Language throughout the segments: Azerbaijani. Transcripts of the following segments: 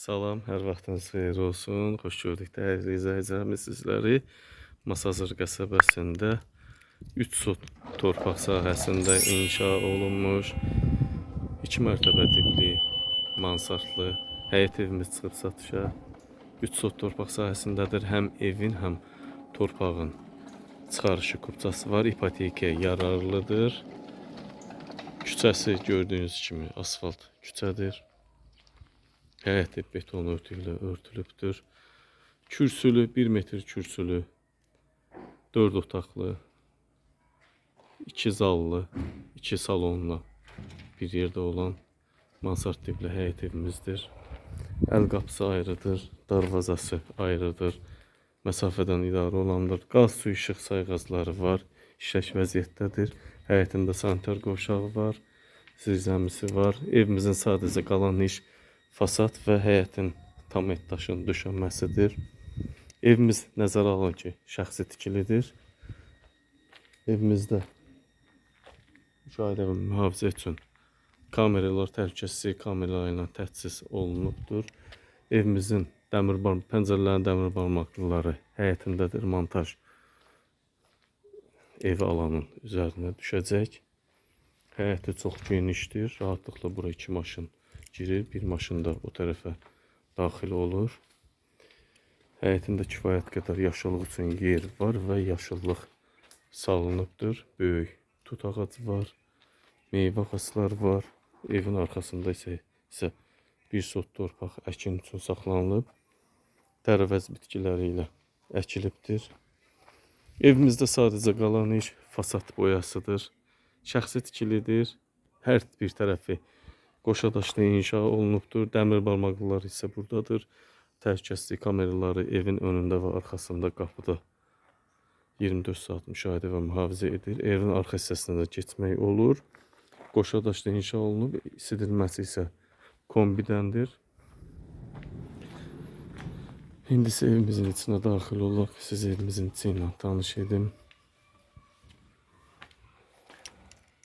Salam, hər vaxtınız xeyir olsun. Xoş gördük dəyərli izləyicilərimiz sizləri. Masazır qəsəbəsində 3 sot torpaq sahəsində inşa olunmuş 2 mərtəbə tipli mansardlı həyət evimiz çıxıb satışa. 3 sot torpaq sahəsindədir. Həm evin, həm torpağın çıxarışı kupçası var. İpotekaya yararlıdır. Küçəsi gördüyünüz kimi asfalt küçədir. Həyəti beton örtü ilə örtülübdür. Kürsülü 1 metr kürsülü 4 otaqlı 2 zallı 2 salonla bir yerdə olan mansard tipli həyət evimizdir. Əl qapısı ayrıdır, darvazası ayrıdır. Məsafədən idarə olandır. Qaz, su, işıq sayğacları var. İşlək vəziyyətdədir. Həyətində sanitar qovşağı var. Zirzəmisi var. Evimizin sadəcə qalan iş fasad və həyətin tam et daşın döşənməsidir. Evimiz nəzərə alın ki, şəxsi tikilidir. Evimizdə müşahidə mühafizə üçün kameralar təhlükəsizlik kameraları ilə təchiz olunubdur. Evimizin dəmir bar pəncərələrin dəmir barmaqlıları həyətindədir. Montaj evi alanın üzərinə düşəcək. Həyəti çox genişdir. Rahatlıqla bura iki maşın girir. Bir maşın da o tərəfə daxil olur. Həyətində kifayət qədər yaşıllıq üçün yer var və yaşıllıq salınıbdır. Böyük tut ağacı var. Meyvə ağacları var. Evin arxasında isə isə bir sot torpaq əkin üçün saxlanılıb. Tərəvəz bitkiləri ilə əkilibdir. Evimizdə sadəcə qalan iş fasad boyasıdır. Şəxsi tikilidir. Hər bir tərəfi qoşa daşla inşa olunubdur. Dəmir barmaqlılar isə buradadır. Təhlükəsizlik kameraları evin önündə və arxasında qapıda 24 saat müşahidə və mühafizə edir. Evin arxa hissəsinə də keçmək olur. Qoşa daşla inşa olunub, isidilməsi isə kombidəndir. İndi isə evimizin içinə daxil olaq. Siz evimizin içi ilə tanış edim.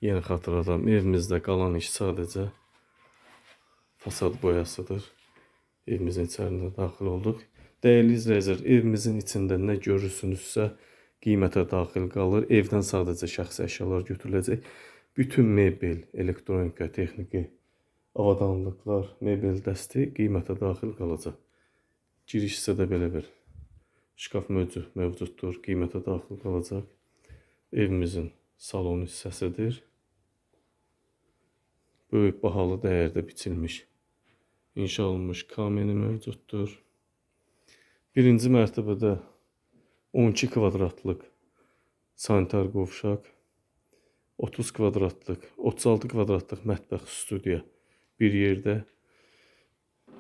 Yenə xatırladım, evimizdə qalan iş sadəcə fasad boyasıdır. Evimizin içərisinə daxil olduq. Dəyərli izləyicilər, evimizin içində nə görürsünüzsə qiymətə daxil qalır. Evdən sadəcə şəxsi əşyalar götürüləcək. Bütün mebel, elektronika, texniki avadanlıqlar, mebel dəsti qiymətə daxil qalacaq. Giriş hissədə belə bir şkaf mövcud, mövcuddur, qiymətə daxil qalacaq. Evimizin salon hissəsidir. Böyük bahalı dəyərdə biçilmiş, inşa olunmuş kameni mövcuddur. Birinci mərtəbədə 12 kvadratlıq sanitar qovşaq, 30 kvadratlıq, 36 kvadratlıq mətbəx studiya bir yerdə.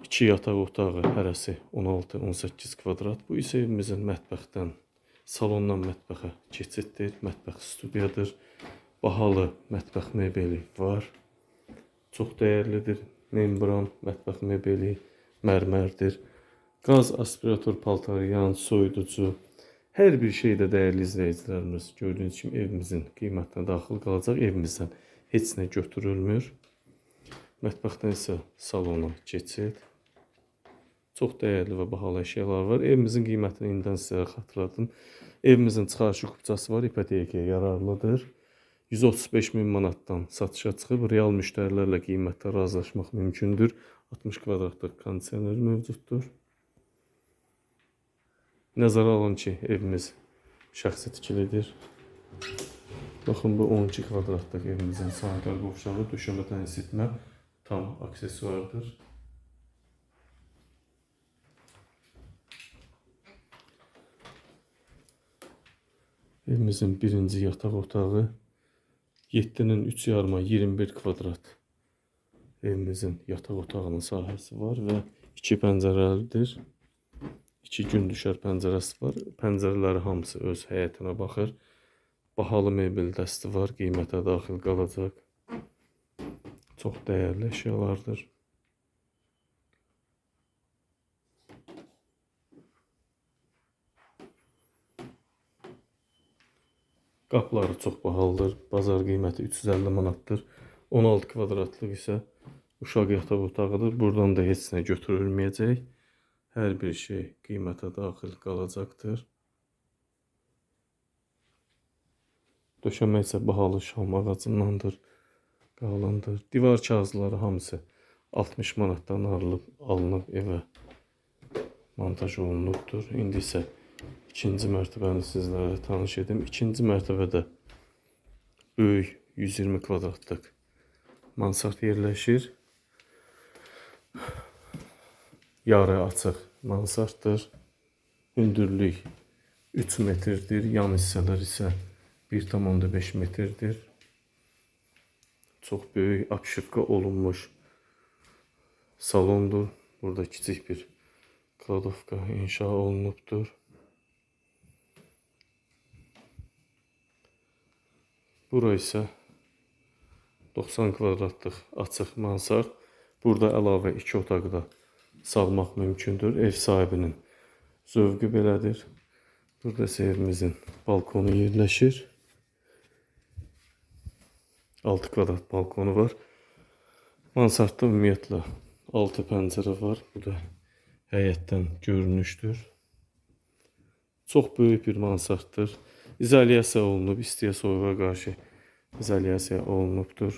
2 yataq otağı hərəsi 16-18 kvadrat. Bu isə evimizin mətbəxdən, salondan mətbəxə keçiddir. Mətbəx studiyadır. Bahalı mətbəx mebeli var. Çox dəyərlidir. Membran mətbəx mebeli, mərmərdir. Qaz aspirator, paltaryan, soyuducu, Hər bir şey də dəyərli izləyicilərimiz gördüyünüz kimi evimizin qiymətinə daxil qalacaq. Evimizdən heç nə götürülmür. Mətbəxdən isə salona keçid. Çox dəyərli və bahalı əşyalar var. Evimizin qiymətini indidən sizə xatırladım. Evimizin çıxarışı kupçası var, ipotekaya yararlıdır. 135 min manatdan satışa çıxıb, real müştərilərlə qiymətdə razılaşmaq mümkündür. 60 kvadratlıq kondisioner mövcuddur. Nəzərə alın ki, evimiz şəxsi tikilidir. Baxın, bu 12 kvadratlıq evimizin sanitar qovşağı, döşəmədən isitmə tam aksesuardır. Evimizin birinci yataq otağı 7-nin 3 yarıma 21 kvadrat evimizin yataq otağının sahəsi var və iki pəncərəlidir. İki gün düşər pəncərəsi var. Pəncərələri hamısı öz həyətinə baxır. Bahalı mebel dəsti var, qiymətə daxil qalacaq. Çox dəyərli əşyalardır. Qapıları çox bahalıdır. Bazar qiyməti 350 manatdır. 16 kvadratlıq isə uşaq yataq otağıdır. Buradan da heç nə götürülməyəcək. Hər bir şey qiymətə daxil qalacaqdır. Döşəmə isə bahalı şam ağacındandır, qalındır. Divar kağızları hamısı 60 manatdan alınıb, alınıb evə montaj olunubdur. İndi isə ikinci mərtəbəni sizlərə tanış edim. İkinci mərtəbədə böyük 120 kvadratlıq mansard yerləşir. Yarı açıq mansarddır. Hündürlük 3 metrdir. Yan hissələr isə 1,5 metrdir. Çox böyük apşifka olunmuş salondur. Burada kiçik bir kladovka inşa olunubdur. Bura isə 90 kvadratlıq açıq mansard. Burada əlavə 2 otaq da salmaq mümkündür. Ev sahibinin zövqü belədir. Burada isə evimizin balkonu yerləşir. 6 kvadrat balkonu var. Mansardda ümumiyyətlə 6 pəncərə var. Bu da həyətdən görünüşdür. Çox böyük bir mansarddır. İzolyasiya olunub, istiyə soyuğa qarşı izolyasiya olunubdur.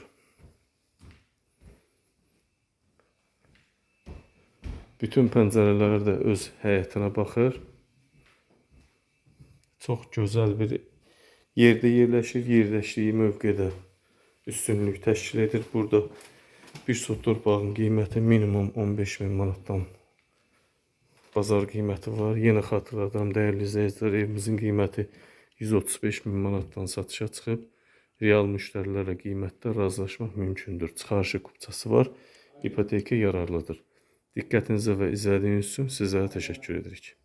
Bütün pəncərələr də öz həyətinə baxır. Çox gözəl bir yerdə yerləşir. Yerləşdiyi mövqedə üstünlük təşkil edir. Burada bir sot torpağın qiyməti minimum 15 min manatdan bazar qiyməti var. Yenə xatırladıram dəyərli izləyicilər, evimizin qiyməti 135 min manatdan satışa çıxıb. Real müştərilərlə qiymətdə razılaşmaq mümkündür. Çıxarışı kupçası var. İpoteka yararlıdır. Diqqətinizə və izlədiyiniz üçün sizlərə təşəkkür edirik.